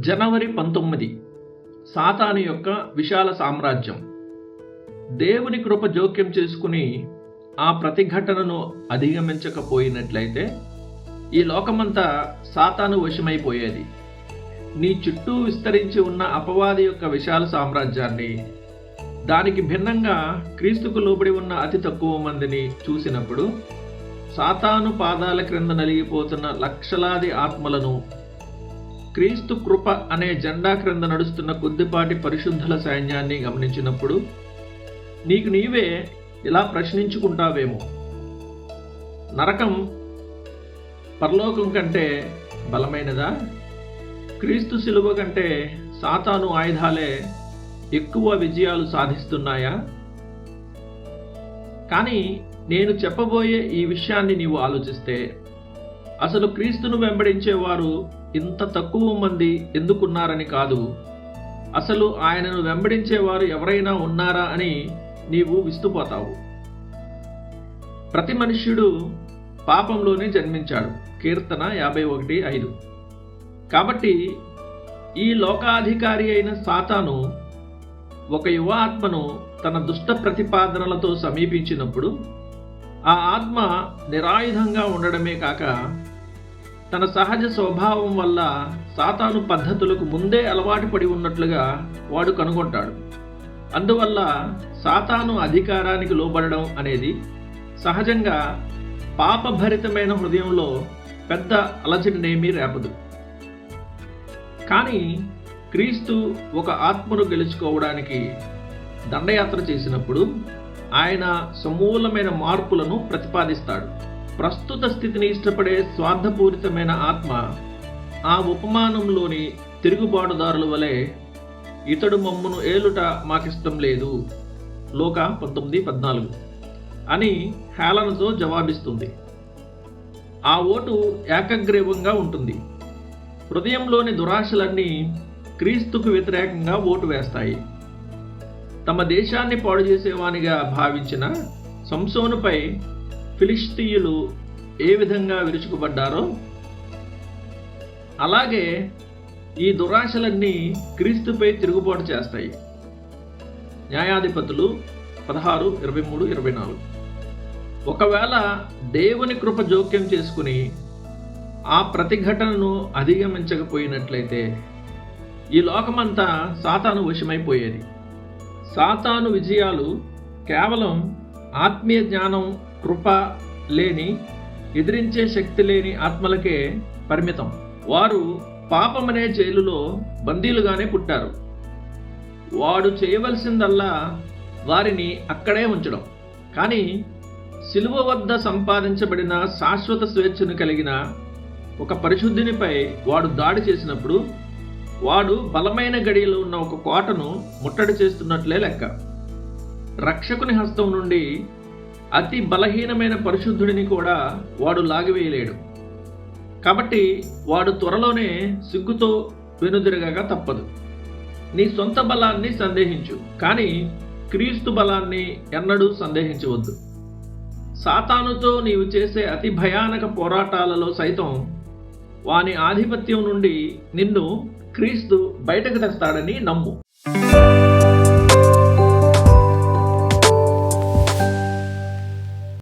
జనవరి పంతొమ్మిది. సాతాను యొక్క విశాల సామ్రాజ్యం. దేవుని కృప జోక్యం చేసుకుని ఆ ప్రతిఘటనను అధిగమించకపోయినట్లయితే ఈ లోకమంతా సాతాను వశమైపోయేది. నీ చుట్టూ విస్తరించి ఉన్న అపవాది యొక్క విశాల సామ్రాజ్యాన్ని దానికి భిన్నంగా క్రీస్తుకు లోబడి ఉన్న అతి తక్కువ మందిని చూసినప్పుడు సాతాను పాదాల క్రింద నలిగిపోతున్న లక్షలాది ఆత్మలను క్రీస్తు కృప అనే జెండా క్రింద నడుస్తున్న కొద్దిపాటి పరిశుద్ధుల సైన్యాన్ని గమనించినప్పుడు నీకు నీవే ఇలా ప్రశ్నించుకుంటావేమో. నరకం పరలోకం కంటే బలమైనదా? క్రీస్తు శిలువ కంటే సాతాను ఆయుధాలే ఎక్కువ విజయాలు సాధిస్తున్నాయా? కానీ నేను చెప్పబోయే ఈ విషయాన్ని నీవు ఆలోచిస్తే అసలు క్రీస్తును వెంబడించేవారు ఇంత తక్కువ మంది ఎందుకున్నారని కాదు. అసలు ఆయనను వెంబడించేవారు ఎవరైనా ఉన్నారా అని నీవు విస్తుపోతావు. ప్రతి మనుష్యుడు పాపంలోనే జన్మించాడు. కీర్తన యాభై ఒకటి ఐదు. కాబట్టి ఈ లోకాధికారి అయిన సాతాను ఒక యువ ఆత్మను తన దుష్ట ప్రతిపాదనలతో సమీపించినప్పుడు ఆ ఆత్మ నిరాయుధంగా ఉండడమే కాక తన సహజ స్వభావం వల్ల సాతాను పద్ధతులకు ముందే అలవాటు పడి ఉన్నట్లుగా వాడు కనుగొంటాడు. అందువల్ల సాతాను అధికారానికి లోబడడం అనేది సహజంగా పాపభరితమైన హృదయంలో పెద్ద అలజడినేమీ రేపదు. కానీ క్రీస్తు ఒక ఆత్మను గెలుచుకోవడానికి దండయాత్ర చేసినప్పుడు ఆయన సమూలమైన మార్పులను ప్రతిపాదిస్తాడు. ప్రస్తుత స్థితిని ఇష్టపడే స్వార్థపూరితమైన ఆత్మ ఆ ఉపమానంలోని తిరుగుబాటుదారుల వలె ఇతడు మమ్మును ఏలుట మాకిష్టం లేదు. లోక పంతొమ్మిది పద్నాలుగు. అని హేళనతో జవాబిస్తుంది. ఆ ఓటు ఏకగ్రీవంగా ఉంటుంది. హృదయంలోని దురాశలన్నీ క్రీస్తుకు వ్యతిరేకంగా ఓటు వేస్తాయి. తమ దేశాన్ని పాడు చేసేవానిగా భావించిన సంసోనుపై ఫిలిస్తీయులు ఏ విధంగా విరుచుకుపడ్డారో అలాగే ఈ దురాశలన్నీ క్రీస్తుపై తిరుగుబాటు చేస్తాయి. న్యాయాధిపతులు పదహారు ఇరవై మూడు ఇరవై నాలుగు. ఒకవేళ దేవుని కృప జోక్యం చేసుకుని ఆ ప్రతిఘటనను అధిగమించకపోయినట్లయితే ఈ లోకమంతా సాతాను వశమైపోయేది. సాతాను విజయాలు కేవలం ఆత్మీయ జ్ఞానం కృప లేని ఎదిరించే శక్తి లేని ఆత్మలకే పరిమితం. వారు పాపమనే జైలులో బందీలుగానే పుట్టారు. వాడు చేయవలసిందల్లా వారిని అక్కడే ఉంచడం. కానీ సిలువ వద్ద సంపాదించబడిన శాశ్వత స్వేచ్ఛను కలిగిన ఒక పరిశుద్ధినిపై వాడు దాడి చేసినప్పుడు వాడు బలమైన గడియలో ఉన్న ఒక కోటను ముట్టడి చేస్తున్నట్లే లెక్క. రక్షకుని హస్తం నుండి అతి బలహీనమైన పరిశుద్ధుడిని కూడా వాడు లాగివేయలేడు. కాబట్టి వాడు త్వరలోనే సిగ్గుతో వెనుదిరగక తప్పదు. నీ సొంత బలాన్ని సందేహించు కానీ క్రీస్తు బలాన్ని ఎన్నడూ సందేహించవద్దు. సాతానుతో నీవు చేసే అతి భయానక పోరాటాలలో సైతం వాని ఆధిపత్యం నుండి నిన్ను క్రీస్తు బయటకు తెస్తాడని నమ్ము.